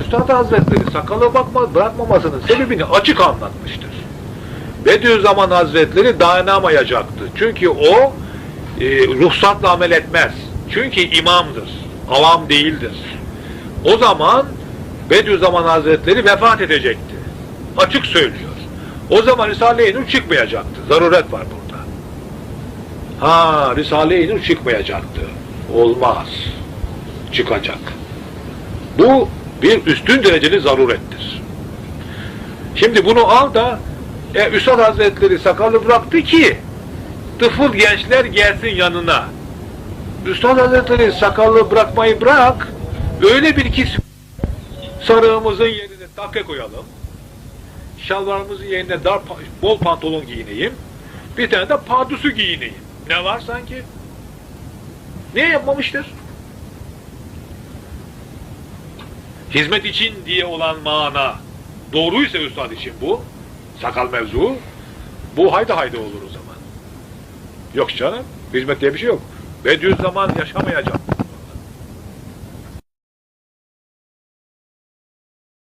Üstad Hazretleri sakalı bakma, bırakmamasının sebebini açık anlatmıştır. Bediüzzaman Hazretleri dayanamayacaktı. Çünkü o e, ruhsatla amel etmez. Çünkü imamdır. Avam değildir. O zaman Bediüzzaman Hazretleri vefat edecekti. Açık söylüyor. O zaman Risale-i Nur çıkmayacaktı. Zaruret var burada. Ha, Risale-i Nur çıkmayacaktı. Olmaz. Çıkacak. Bu bir üstün dereceli zarurettir. Şimdi bunu al da e, Üstad Hazretleri sakalı bıraktı ki tıfıl gençler gelsin yanına. Üstad Hazretleri sakalı bırakmayı bırak öyle bir kis sarığımızın yerine takke koyalım. Şalvarımızın yerine dar bol pantolon giyineyim. Bir tane de padusu giyineyim. Ne var sanki? Ne yapmamıştır? Hizmet için diye olan mana doğruysa üstad için bu sakal mevzu bu hayda hayda olur o zaman. Yok canım hizmet diye bir şey yok. Bediüzzaman yaşamayacak.